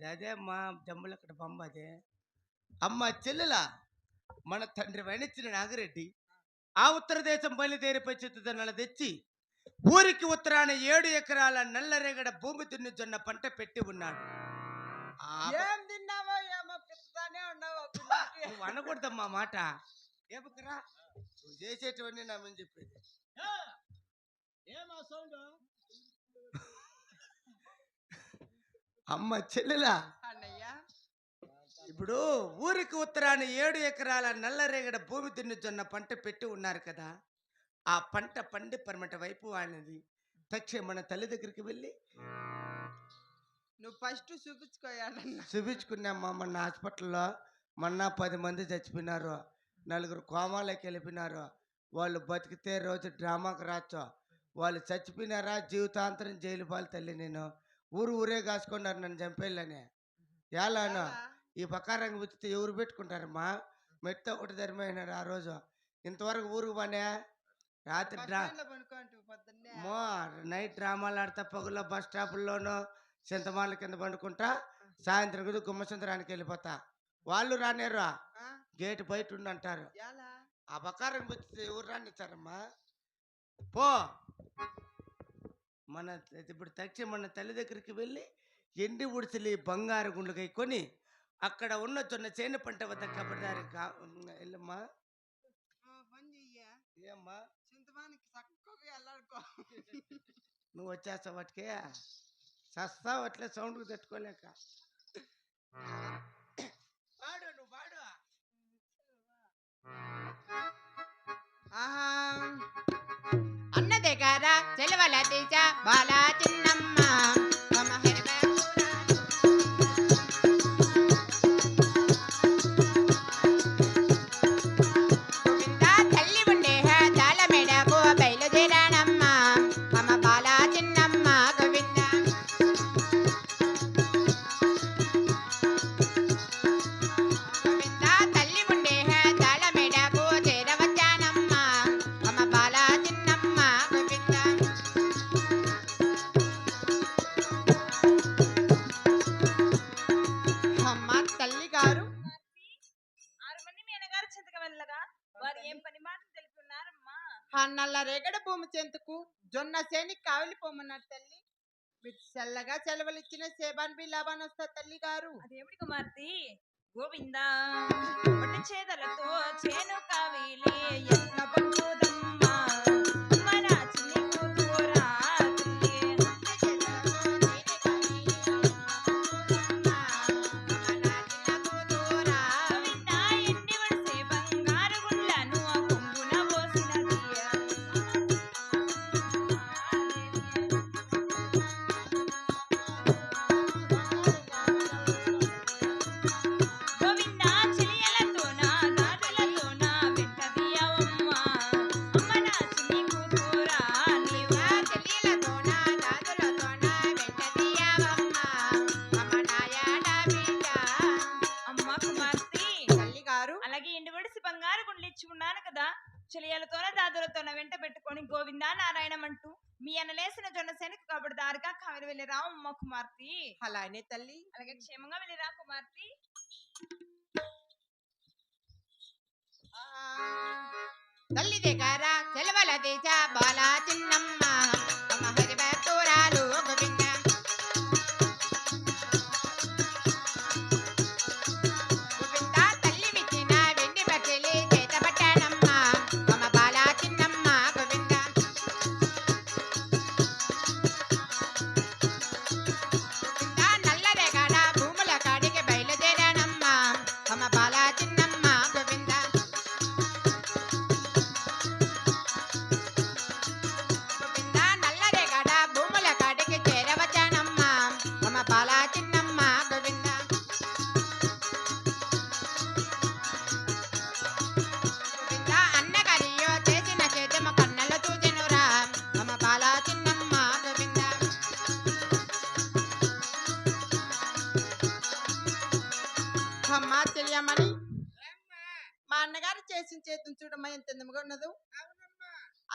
అది అదే అమ్మా జమ్ములు అక్కడ బొమ్మ అదే. అమ్మ చెల్లెల? మన తండ్రి వణిచ్చిన నాగిరెడ్డి. ఆ ఉత్తర దేశం బయలుదేరి పచ్చితనాలు తెచ్చి ఊరికి ఉత్తరాన ఏడు ఎకరాల నల్లరేగడ భూమి దున్ని జొన్న పంట పెట్టి ఉన్నాడు. ఏం తిన్నావో ఏమో పిస్తానే ఉన్నావో పిల్లకి. నువ్వు అనకూడదమ్మా మాట. ఏపకరా నువ్వు చేసేటివన్నీ నా మీద చెప్పేది. ఏమో సౌండ్? అమ్మ చెల్లెలా? అన్నయ్య. ఇప్పుడు ఊరికి ఉత్తరాన ఏడు ఎకరాల నల్లరేగడ భూమి దున్ని జొన్న పంట పెట్టి ఉన్నారు కదా ఆ పంట పండి పరమట వైపు వాడినది తక్షణ మన తల్లి దగ్గరికి వెళ్ళి నువ్వు ఫస్ట్ చూపించుకోయాలన్న. చూపించుకున్నామ్మా మొన్న హాస్పిటల్లో మొన్న పది మంది చచ్చిపోయినారు. నలుగురు కోమాలోకి వెళ్ళిపోయినారు. వాళ్ళు బతికితే రోజు డ్రామాకు రాచో. వాళ్ళు చచ్చిపోయినారా? జీవితాంతరం జైలు పాలు తల్లి నేను. ఊరు ఊరే కాసుకున్నారు నన్ను చంపేళ్ళని. ఎలాను ఈ బకారంగా వచ్చితే ఎవరు పెట్టుకుంటారమ్మా? మెట్ట ఒకటి ధర్మైనారు ఆ రోజు. ఇంతవరకు ఊరుకు పనే? రాత్రి డ్రా మో నైట్ డ్రామాలు ఆడతా పగుల్లో బస్ స్టాపుల్లోనూ చింతమాల కింద పండుకుంటా సాయంత్రం కూడా గుమ్మసుందరానికి వెళ్ళిపోతా. వాళ్ళు రానేరు? గేట్ బయట ఉండి అంటారు ఎలా ఆ బకారం ఎవరు రానిచ్చారమ్మా? పో. మన ఇప్పుడు తక్షణ మన తల్లి దగ్గరికి వెళ్ళి ఎండి ఉడిసలి బంగారు గుండ్లకై కొని అక్కడ ఉన్న జొన్న చేను పంట వద్ద కబడ్దారి వెళ్ళమ్మా ఏమ్మా. నువ్వు వచ్చేస్తావు వాటికి సస్తావు అట్లే సౌండ్కి తట్టుకోలేక. పాడు నువ్వు పాడు ఆహా. Balati cha, నా సేని కావలిపోమన్నారు తల్లి. మీరు చల్లగా సెలవులు ఇచ్చిన సేబాన్ బి లాభాన్ వస్తా తల్లి గారు. అదేమిటి కుమార్తె? గోవిందా చేదలతో చేను కావిలి ఎంత పండుదమ్మా వడిసి బంగారు గుండ్లు ఇచ్చి ఉన్నాను కదా. చెలియలతోన దాదులతోన వెంట పెట్టుకొని గోవిందా నారాయణం అంటూ మీ అన్నలేసిన జొన్న సేనకు కాబట్టి దారిగా కావిరి వెళ్ళి రా అమ్మ కుమార్తె. అలానే తల్లి. అలాగే క్షేమంగా వెళ్ళి రా కుమార్తె. తల్లి దగ్గర సెలవుల దేశ బాల చిన్నమ్మ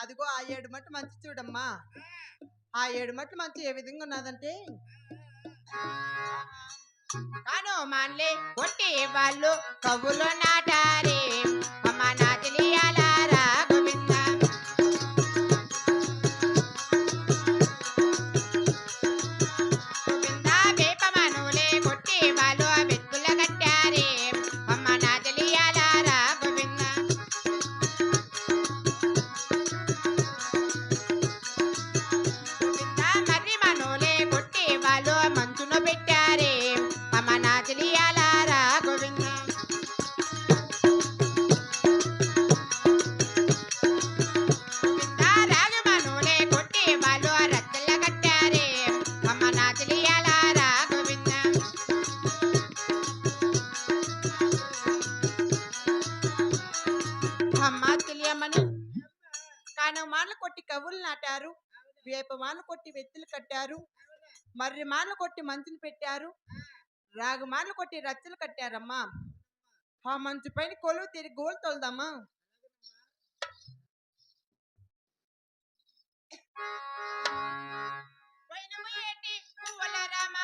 అదిగో ఆ ఏడు మట్టు మంచి చూడమ్మా. ఆ ఏడు మట్టు మంచి ఏ విధంగా ఉన్నదంటే? కాను మాన్లే కొట్టి వాళ్ళు కవులు నాటారే. అమ్మ నా తెలియాలారా కానమాను కొట్టి కవులు నాటారు. వేప వేపమాను కొట్టి వెత్తులు కట్టారు. మర్రి మాను కొట్టి మంచులు పెట్టారు. రాగమాను కొట్టి రచ్చలు కట్టారమ్మా. ఆ మంచు పైన కొలువు తిరిగి గోలు తోలుదామా? పువ్వుల రామ,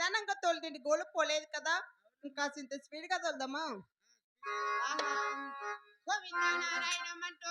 నిదానంగా తోలుతుంటే గోలు పోలేదు కదా ఇంకా ఇంత స్పీడ్గా తోలుదామా ఆహా. గోవింద నారాయణమంటూ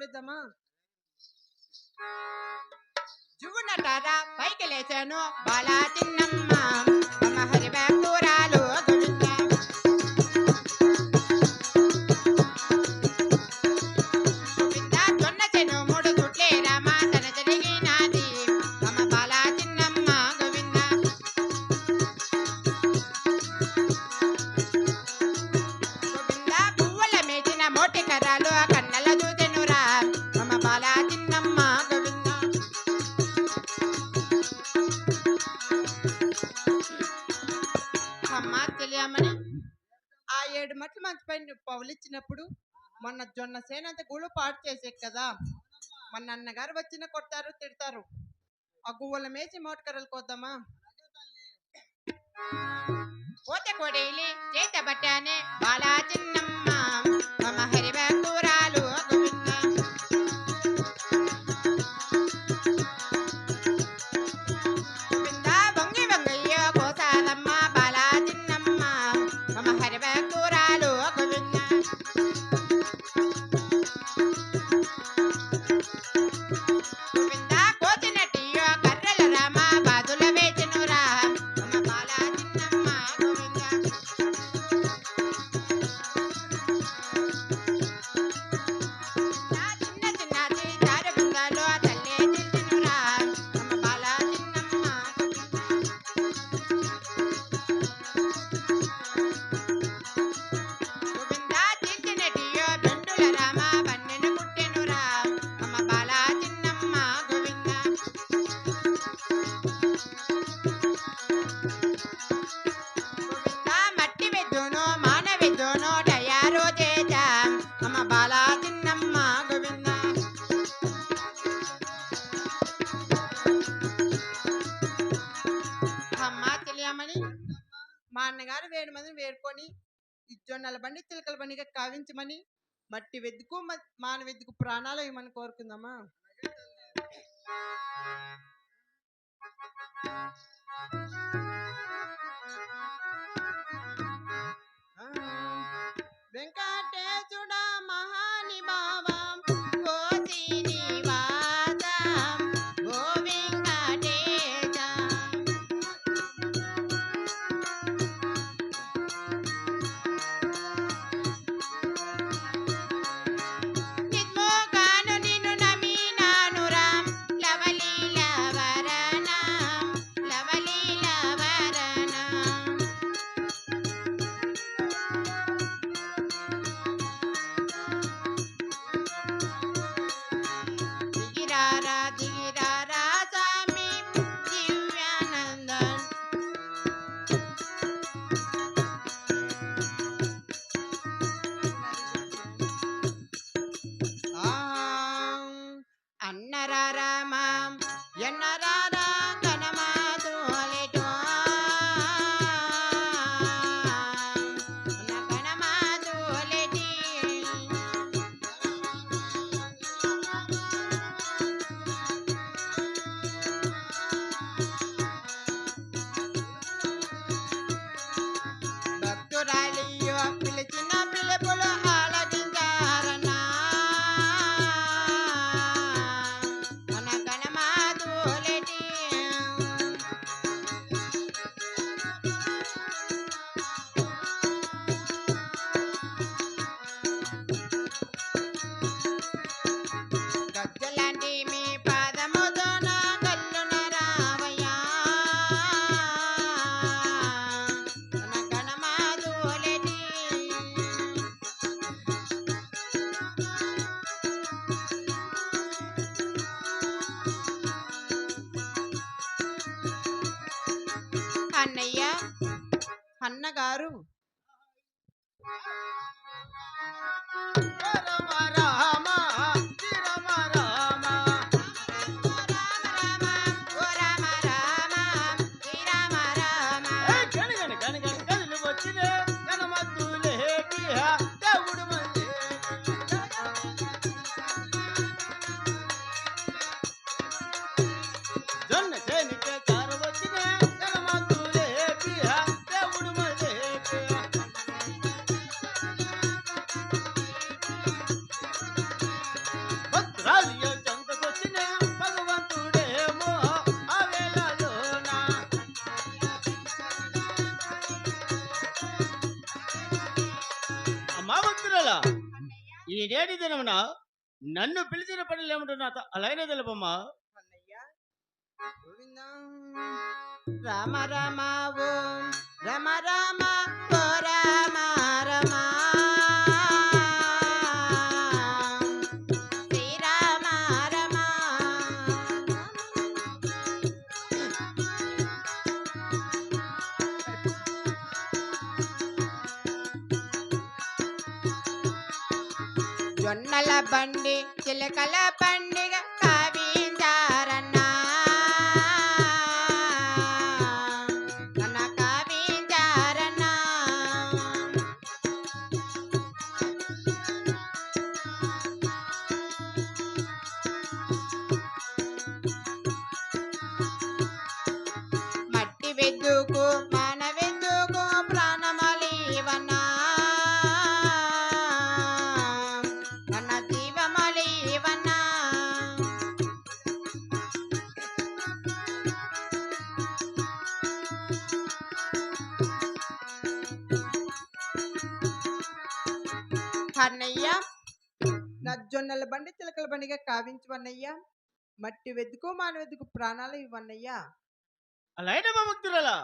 ఒక్కసారి పౌలిద్దామా జుగునటారా పైకి లేచాను. బాలా చిన్నమ్మ పైన పౌలిచ్చినప్పుడు మొన్న జొన్న సేనంత గుళ్ళు పాడు చేసే కదా. మన అన్నగారు వచ్చిన కొడతారు తిడతారు. ఆ గువ్వల మేసి మోటకర్రలు కోద్దామా? పోతే కొడేలి చేత బట్టానే బాలా చిన్నమ్మ మమ హరి అన్నగారు వేడి మందిని వేడుకొని జొన్నల బండి చిలకల బండిగా కావించమని మట్టి వెద్దుకు మ- మాన వెద్దుకు ప్రాణాలు ఇవ్వమని కోరుకుందామా? వెంకటేశుడా మహా ra ra అన్నయ్య అన్నగారు. జొన్న ఈడేటి దినమున నన్ను పిలిచిన పనులు ఏమిటో అలాగే తెలుపమ్మా అన్నయ్య గోవిందం రామ రామ ఓం రమ రామ ఓ రామ రమ చిలకల బండి చిలకల పండిగ కావించారన్నా అన్నయ్య నా జొన్నల బండి చిలకల బండిగా కావించవన్నయ్యా. మట్టి వెతుకు మాన వెతుకు ప్రాణాలు ఇవ్వన్నయ్యా. అలాగే భక్తురాలా.